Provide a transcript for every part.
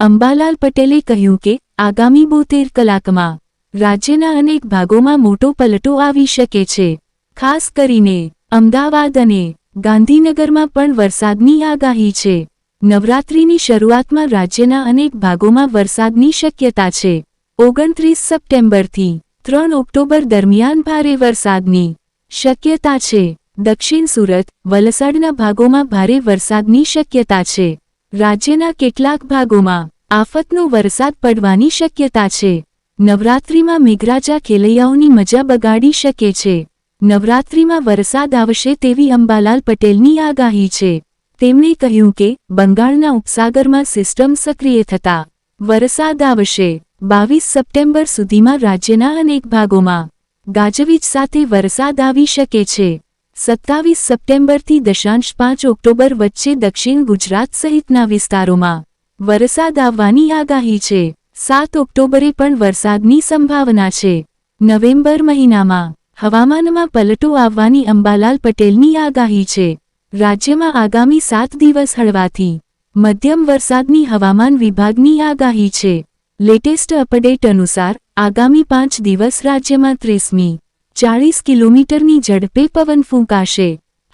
અંબાલાલ પટેલે કહ્યું કે, આગામી બોતેર કલાકમાં રાજ્યના અનેક ભાગોમાં મોટો પલટો આવી શકે છે. ખાસ કરીને અમદાવાદ અને ગાંધીનગરમાં પણ વરસાદની આગાહી છે. નવરાત્રિની શરૂઆતમાં રાજ્યના અનેક ભાગોમાં વરસાદની શક્યતા છે. ઓગણત્રીસ સપ્ટેમ્બરથી ત્રણ ઓક્ટોબર દરમિયાન ભારે વરસાદની શક્યતા છે. દક્ષિણ સુરત, વલસાડના ભાગોમાં ભારે વરસાદની શક્યતા છે. રાજ્યના કેટલાક ભાગોમાં આફતનો વરસાદ પડવાની શક્યતા છે. નવરાત્રિમાં મેઘરાજા ખેલૈયાઓની મજા બગાડી શકે છે. નવરાત્રિમાં વરસાદ આવશે તેવી અંબાલાલ પટેલની આગાહી છે. તેમણે કહ્યું કે, બંગાળના ઉપસાગરમાં સિસ્ટમ સક્રિય થતા વરસાદ આવશે. બાવીસ સપ્ટેમ્બર સુધીમાં રાજ્યના અનેક ભાગોમાં ગાજવીજ સાથે વરસાદ આવી શકે છે. સત્તાવીસ સપ્ટેમ્બરથી દશાંશ પાંચ ઓક્ટોબર વચ્ચે દક્ષિણ ગુજરાત સહિતના વિસ્તારોમાં વરસાદ આવવાની આગાહી છે. સાત ઓક્ટોબરે પણ વરસાદની સંભાવના છે. નવેમ્બર મહિનામાં હવામાનમાં પલટો આવવાની અંબાલાલ પટેલની આગાહી છે. રાજ્યમાં આગામી સાત દિવસ હળવાથી મધ્યમ વરસાદની હવામાન વિભાગની આગાહી છે. લેટેસ્ટ અપડેટ અનુસાર આગામી પાંચ દિવસ રાજ્યમાં ત્રીસમી ચાળીસ કિલોમીટરની ઝડપે પવન ફૂંકાશે.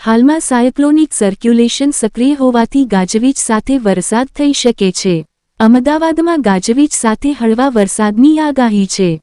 હાલમાં સાયક્લોનિક સર્ક્યુલેશન સક્રિય હોવાથી ગાજવીજ સાથે વરસાદ થઈ શકે છે. અમદાવાદમાં ગાજવીજ સાથે હળવા વરસાદની આગાહી છે.